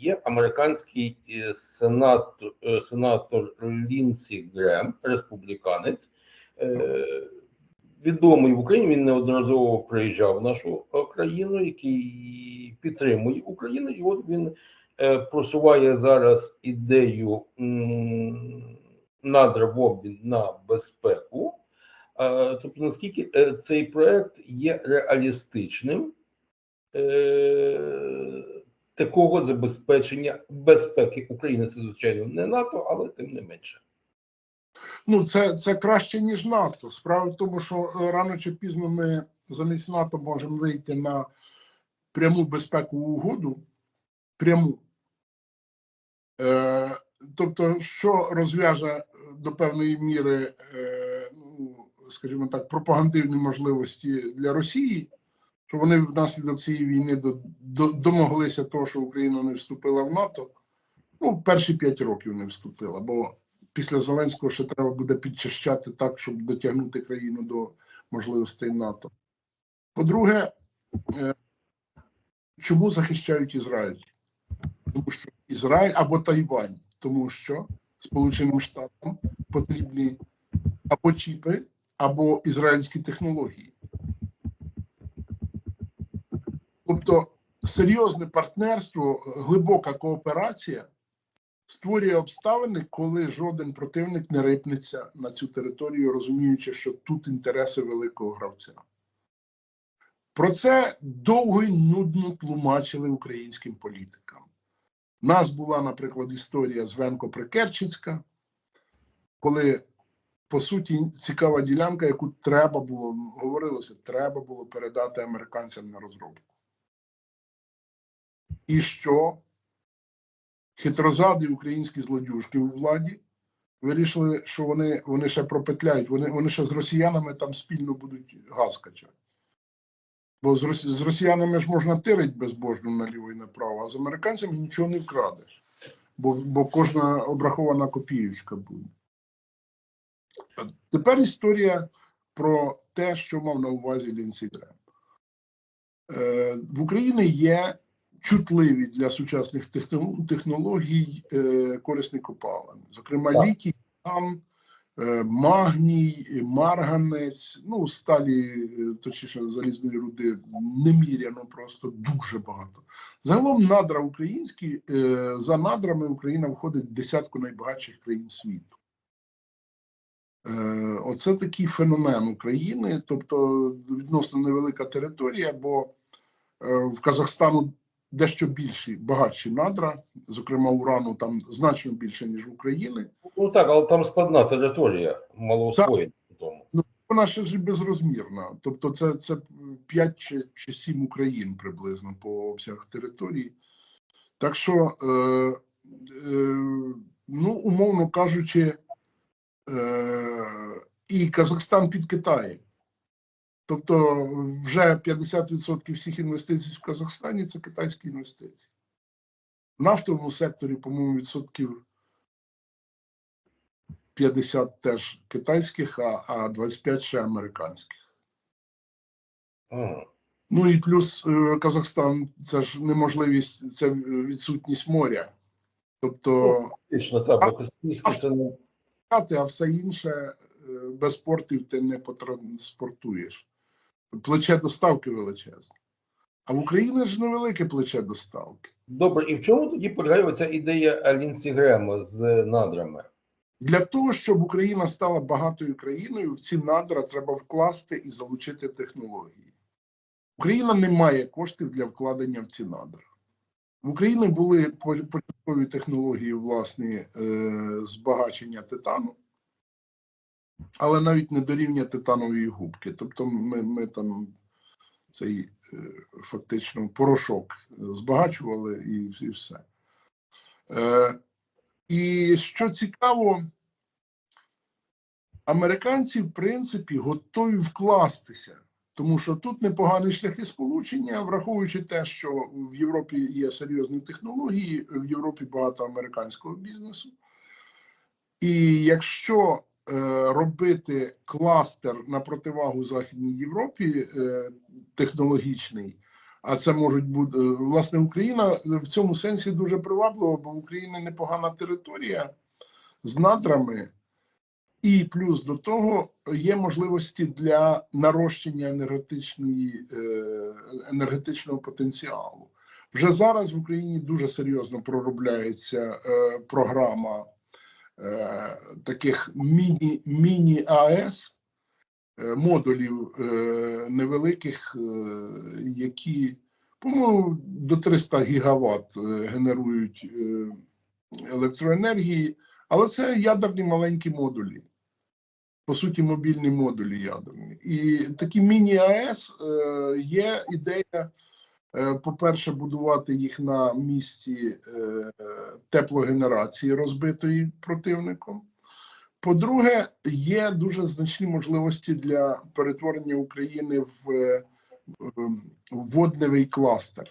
є американський е, сенатор, е, сенатор Лінсі Грем, республіканець. Е, Відомий в Україні, він неодноразово приїжджав в нашу країну, який підтримує Україну, і от він просуває зараз ідею надра в обмін на безпеку. Тобто, наскільки цей проект є реалістичним такого забезпечення безпеки України, це звичайно не НАТО, але тим не менше. Ну, це, це краще, ніж НАТО. Справа в тому, що е, рано чи пізно ми замість НАТО можемо вийти на пряму безпекову угоду. Пряму. Е, тобто, що розв'яже до певної міри, е, ну, скажімо так, пропагандивні можливості для Росії, що вони внаслідок цієї війни до, до, домоглися того, що Україна не вступила в НАТО. Ну, перші п'ять років не вступила, бо після Зеленського ще треба буде підчищати так, щоб дотягнути країну до можливостей НАТО. По-друге, е, чому захищають Ізраїль? Тому що Ізраїль або Тайвань, тому що Сполученим Штатам потрібні або чіпи, або ізраїльські технології. Тобто серйозне партнерство, глибока кооперація створює обставини, коли жоден противник не рипнеться на цю територію, розуміючи, що тут інтереси великого гравця. Про це довго і нудно тлумачили українським політикам. У нас була, наприклад, історія Звенко Прикерчицька, коли, по суті, цікава ділянка, яку треба було, говорилося, треба було передати американцям на розробку. І що? хитрозаді українські злодюжки у владі вирішили, що вони, вони ще пропетляють, вони, вони ще з росіянами там спільно будуть газ качати. Бо з, з росіянами ж можна тирить безбожно наліво і направо, а з американцями нічого не вкрадеш, бо, бо кожна обрахована копіючка буде. Тепер історія про те, що мав на увазі Лінсі Грем. Е, в Україні є чутливі для сучасних технологій е, корисні копалини. Зокрема, літій, титан, е, магній, марганець, ну, сталі, е, точніше, залізної руди неміряно, просто дуже багато. Загалом надра українські, за надрами Україна входить в десятку найбагатших країн світу. Оце такий феномен України, тобто відносно невелика територія, бо в Казахстану дещо більші, багатші надра, зокрема урану там значно більше, ніж в Україні. Ну так, але там складна територія, малоосвоєна в тому. Вона ще ж безрозмірна. Тобто це, це 5 чи, чи 7 Україн приблизно по обсягах території. Так що, е, е, ну, умовно кажучи, е, і Казахстан під Китаєм. Тобто вже 50% всіх інвестицій в Казахстані це китайські інвестиції. В нафтовому секторі, по-моєму, відсотків 50 теж китайських, а, а 25 ще американських. Ага. Ну і плюс е, Казахстан це ж неможливість, це відсутність моря. Тобто, так, бо Каспійське а все інше е, без портів ти не потранспортуєш. Плече доставки величезне. А в Україні ж невелике плече доставки. добре. І в чому тоді полягає оця ідея Лінсі Грема з надрами? Для того, щоб Україна стала багатою країною, в ці надра треба вкласти і залучити технології. Україна не має коштів для вкладення в ці надра. В Україні були по- початкові технології власні е, збагачення титану, але навіть не до рівня титанової губки. Тобто ми, ми там цей е, фактично порошок збагачували і, і все. Е, і що цікаво, американці, в принципі, готові вкластися, тому що тут непогані шляхи сполучення, враховуючи те, що в Європі є серйозні технології, в Європі багато американського бізнесу. І якщо робити кластер на противагу Західній Європі е, технологічний, а це можуть бути е, власне Україна в цьому сенсі дуже приваблива, бо в Україні непогана територія з надрами, і плюс до того є можливості для нарощення енергетичної, е, енергетичного потенціалу. Вже зараз в Україні дуже серйозно проробляється е, програма е, таких міні, міні-АЕС, е, модулів е, невеликих, е, які, по-моєму, до 300 гігаватт е, генерують е, електроенергії, але це ядерні маленькі модулі. По суті, мобільні модулі ядерні. І такі міні-АЕС е, є ідея, е, по-перше, будувати їх на місці е, теплогенерації, розбитої противником. По-друге, є дуже значні можливості для перетворення України в е, водневий кластер.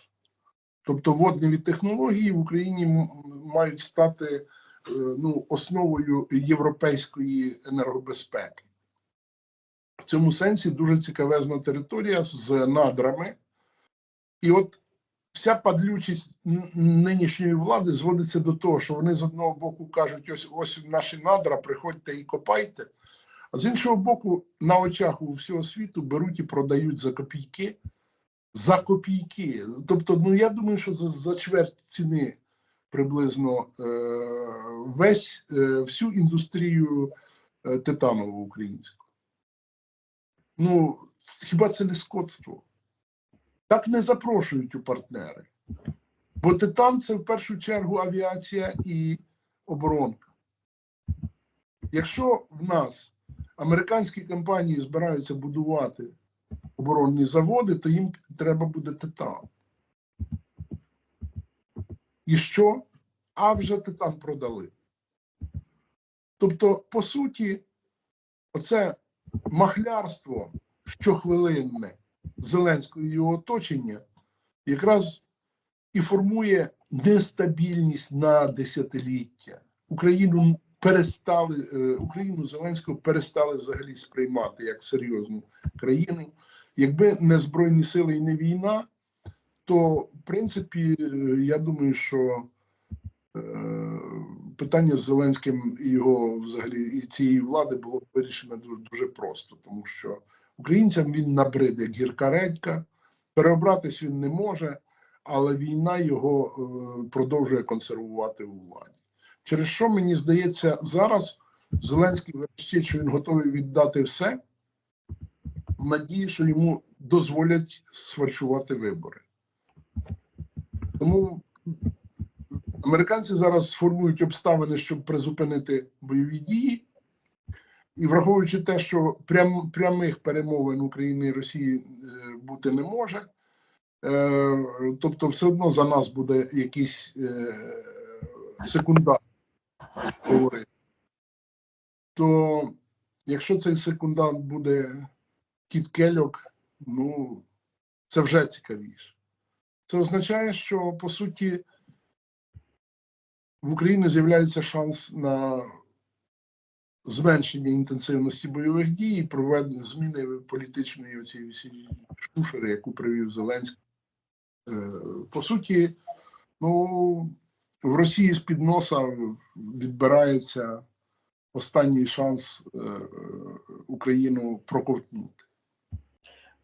Тобто водневі технології в Україні мають стати е, ну, основою європейської енергобезпеки. В цьому сенсі дуже цікавезна територія з надрами. І от вся падлючість нинішньої влади зводиться до того, що вони з одного боку кажуть: ось ось наші надра, приходьте і копайте. А з іншого боку, на очах у всього світу беруть і продають за копійки. За копійки. Тобто, ну я думаю, що за, за чверть ціни приблизно е, весь е, всю індустрію е, титанову українську. Ну, хіба це не скотство? Так не запрошують у партнери. Бо титан це в першу чергу авіація і оборонка. Якщо в нас американські компанії збираються будувати оборонні заводи, то їм треба буде титан. І що? А вже титан продали. Тобто, по суті, оце махлярство щохвилинне Зеленського і його оточення якраз і формує нестабільність на десятиліття. Україну перестали, е, Україну Зеленського перестали взагалі сприймати як серйозну країну. Якби не Збройні сили і не війна, то в принципі е, я думаю, що е, питання з Зеленським і його взагалі і цієї влади було вирішено дуже, дуже просто, тому що українцям він набрид як гірка редька, переобратись він не може, але війна його е, продовжує консервувати у владі. Через що мені здається, зараз Зеленський вирішить, що він готовий віддати все в надії, що йому дозволять сфальшувати вибори. Тому американці зараз сформують обставини, щоб призупинити бойові дії. І враховуючи те, що прям, прямих перемовин України і Росії е, бути не може, е, тобто все одно за нас буде якийсь е, секундант говорити, то якщо цей секундант буде кіт Кельок, ну це вже цікавіше. Це означає, що по суті в Україні з'являється шанс на зменшення інтенсивності бойових дій, проведення зміни політичної оцієї шушери, яку привів Зеленський. Е, По суті, ну в Росії з під носа відбирається останній шанс е, Україну проковтнути.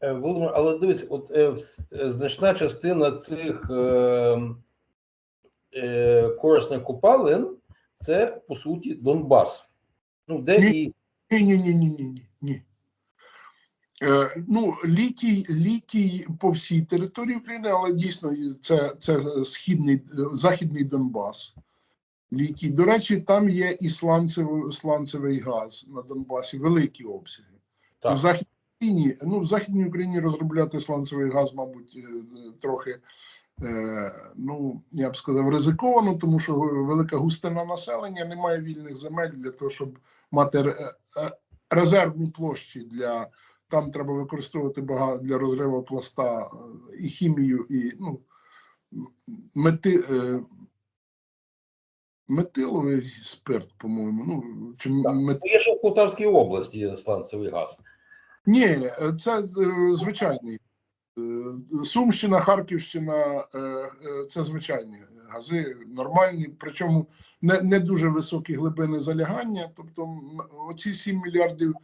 Е, Володимир, але дивись, от е, значна частина цих е, е, корисних копалин це по суті Донбас. Ну, де Ні. і Ні, ні, ні, ні, ні, ні. Е, ну, літій, літій по всій території України, але дійсно це, це східний, західний Донбас. Літій. До речі, там є і сланцевий, сланцевий газ на Донбасі, великі обсяги. І в. Західній Україні, ну, в Західній Україні розробляти сланцевий газ, мабуть, е, трохи, е, ну, я б сказав, ризиковано, тому що велика густина населення, немає вільних земель для того, щоб мати е, резервні площі для. Там треба використовувати багато для розриву пласта е, і хімію, і ну, мети, е, метиловий спирт, по-моєму. Ну, чи мет... Ну, Є ще в Полтавській області є сланцевий газ. Ні, е, це е, звичайний. Е, Сумщина, Харківщина е, е, це звичайні гази, нормальні, причому не, не дуже високі глибини залягання. Тобто, оці 7 мільярдів,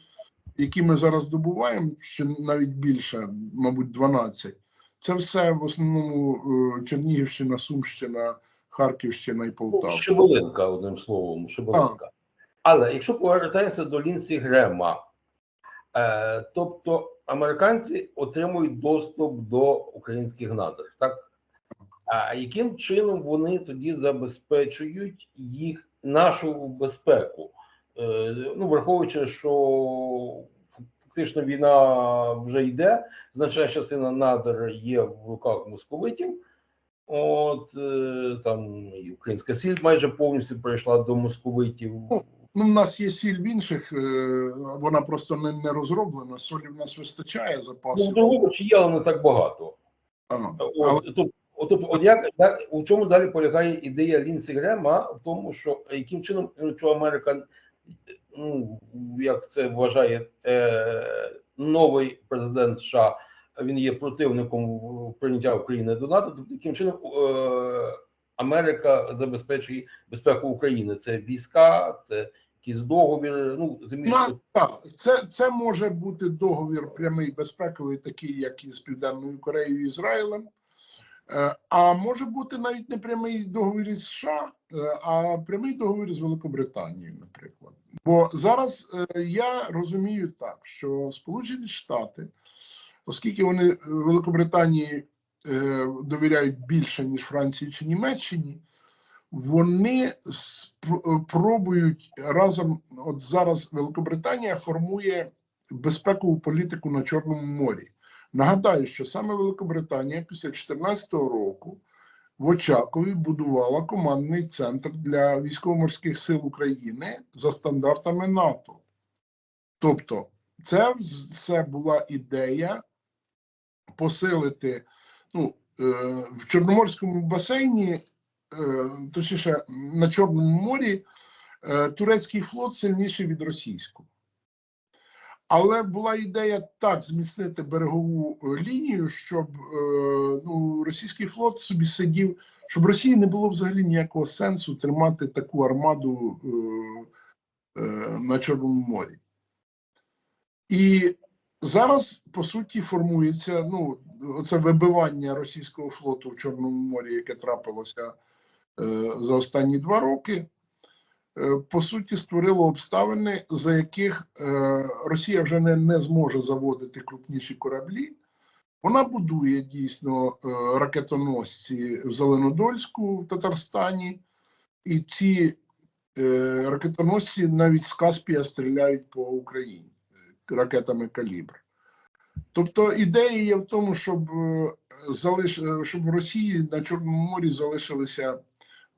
які ми зараз добуваємо, ще навіть більше, мабуть, 12, це все в основному е, Чернігівщина, Сумщина, Харківщина і Ну, Полтава. Шиболинка, одним словом, Шиболинка. Але якщо повертаємося до Лінсі Грема, е, тобто американці отримують доступ до українських надр, так? А яким чином вони тоді забезпечують їх нашу безпеку? Е, ну, враховуючи, що фактично війна вже йде, значна частина надр є в руках московитів. От е, там і українська сіль майже повністю перейшла до московитів. Ну, в нас є сіль в інших, е, вона просто не, не розроблена. Солі в нас вистачає Ну, запасів. другого чи є, але не так багато. А, але От, тобто, от, тобто, от як да, у чому далі полягає ідея Лінсі Грема в тому, що яким чином е, що Америка, ну як це вважає е, новий президент США, він є противником прийняття України до НАТО. Тобто, яким чином е, Америка забезпечує безпеку України? Це війська, це якісь договір. Ну тим Ну, так, це, це може бути договір прямий безпековий, такий, як і з Південною Кореєю і Ізраїлем. Е, А може бути навіть не прямий договір із США, е, а прямий договір з Великобританією, наприклад. Бо зараз е, я розумію так, що Сполучені Штати, оскільки вони Великобританії довіряють більше, ніж Франції чи Німеччині, вони спр- пробують разом. От зараз Великобританія формує безпекову політику на Чорному морі. Нагадаю, що саме Великобританія після 2014 року в Очакові будувала командний центр для військово-морських сил України за стандартами НАТО. Тобто, це все була ідея посилити ну, е, в Чорноморському басейні е, точніше, на Чорному морі е, турецький флот сильніший від російського. Але була ідея так зміцнити берегову е, лінію, щоб е, ну, російський флот собі сидів, щоб Росії не було взагалі ніякого сенсу тримати таку армаду е, е, на Чорному морі. І зараз, по суті, формується ну, це вибивання російського флоту в Чорному морі, яке трапилося е, за останні два роки, по суті, створило обставини, за яких е, Росія вже не, не зможе заводити крупніші кораблі. Вона будує дійсно е, ракетоносці в Зеленодольську в Татарстані, і ці е, ракетоносці навіть з Каспія стріляють по Україні е, ракетами калібр. Тобто ідея є в тому, щоб е, залиш... е, щоб в Росії на Чорному морі залишилися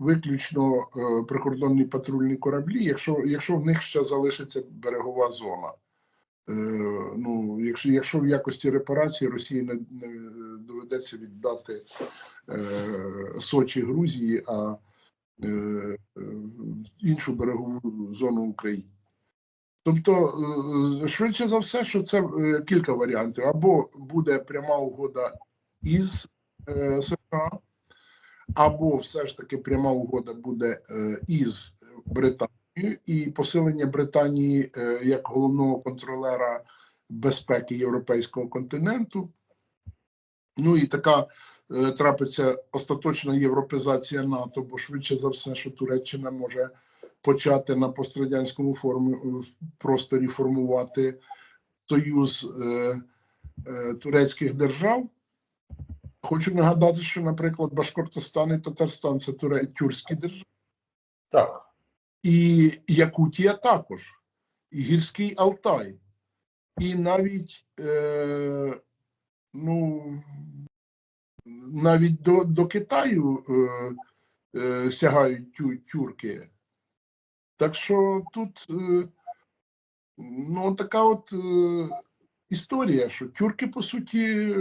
виключно е, прикордонні патрульні кораблі, якщо, якщо в них ще залишиться берегова зона. Е, ну, якщо, якщо в якості репарації Росії не, не доведеться віддати е, Сочі Грузії, а іншу берегову зону України. Тобто, швидше за все, що це кілька варіантів. Або буде пряма угода із США, або все ж таки пряма угода буде е, із Британією, і посилення Британії е, як головного контролера безпеки європейського континенту. Ну і така е, трапиться остаточна європезація НАТО, бо швидше за все, що Туреччина може почати на пострадянському формі, в просторі формувати союз е, е, турецьких держав. Хочу нагадати, що, наприклад, Башкортостан і Татарстан це тюркські держави, Так. і Якутія також, і Гірський Алтай, і навіть е, ну, навіть до, до Китаю е, е, сягають тю, тюрки. Так що тут е, ну, така от е, історія, що тюрки, по суті, е,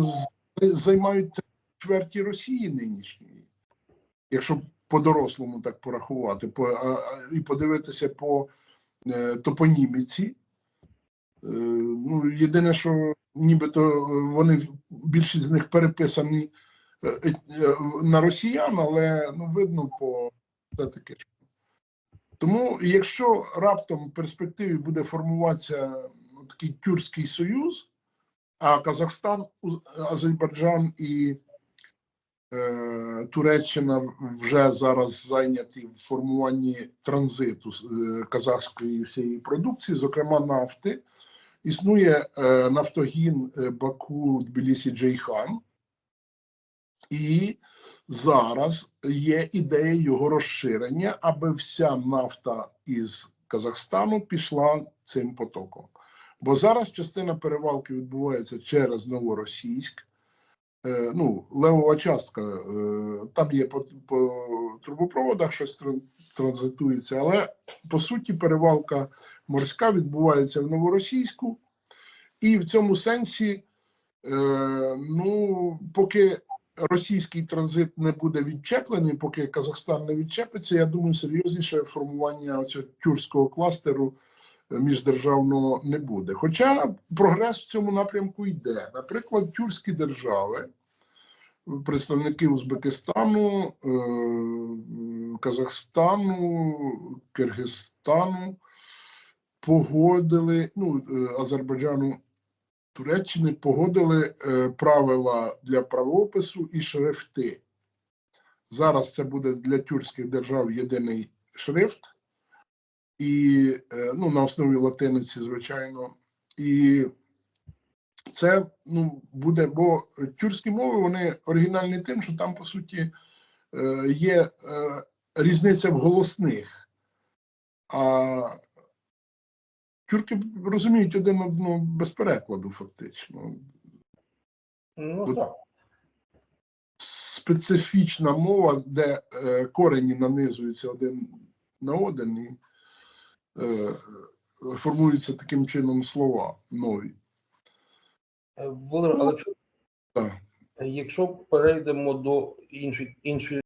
з- займають чверті Росії нинішньої. Якщо по-дорослому так порахувати, по, а, і подивитися по е, топоніміці. Е, ну, єдине, що нібито вони більшість з них переписані е, е, е, на росіян, але ну, видно по все таки. Тому, якщо раптом в перспективі буде формуватися такий тюркський союз, а Казахстан, Азербайджан і е, Туреччина вже зараз зайняті в формуванні транзиту е, казахської всієї продукції, зокрема нафти. Існує е, нафтогін е, Баку Тбілісі Джейхан, і зараз є ідея його розширення, аби вся нафта із Казахстану пішла цим потоком. Бо зараз частина перевалки відбувається через Новоросійськ. Е, ну, левова частка, е, там є по, по трубопроводах щось транзитується, але по суті перевалка морська відбувається в Новоросійську, і в цьому сенсі, е, ну, поки російський транзит не буде відчеплений, поки Казахстан не відчепиться, я думаю, серйозніше формування цього тюркського кластеру міждержавного не буде. Хоча прогрес в цьому напрямку йде. Наприклад, тюркські держави, представники Узбекистану, е, Казахстану, Киргизстану погодили, ну, е, Азербайджану, Туреччини погодили е, правила для правопису і шрифти. Зараз це буде для тюркських держав єдиний шрифт, і е, ну, на основі латиниці, звичайно. І це ну, буде, бо тюркські мови вони оригінальні тим, що там, по суті, е, є е, різниця в голосних. А тюрки розуміють один одного без перекладу, фактично. Ну так. Специфічна мова, де корені нанизуються один на один і формуються таким чином слова нові. Е, Володимир, але якщо, якщо перейдемо до іншої, іншої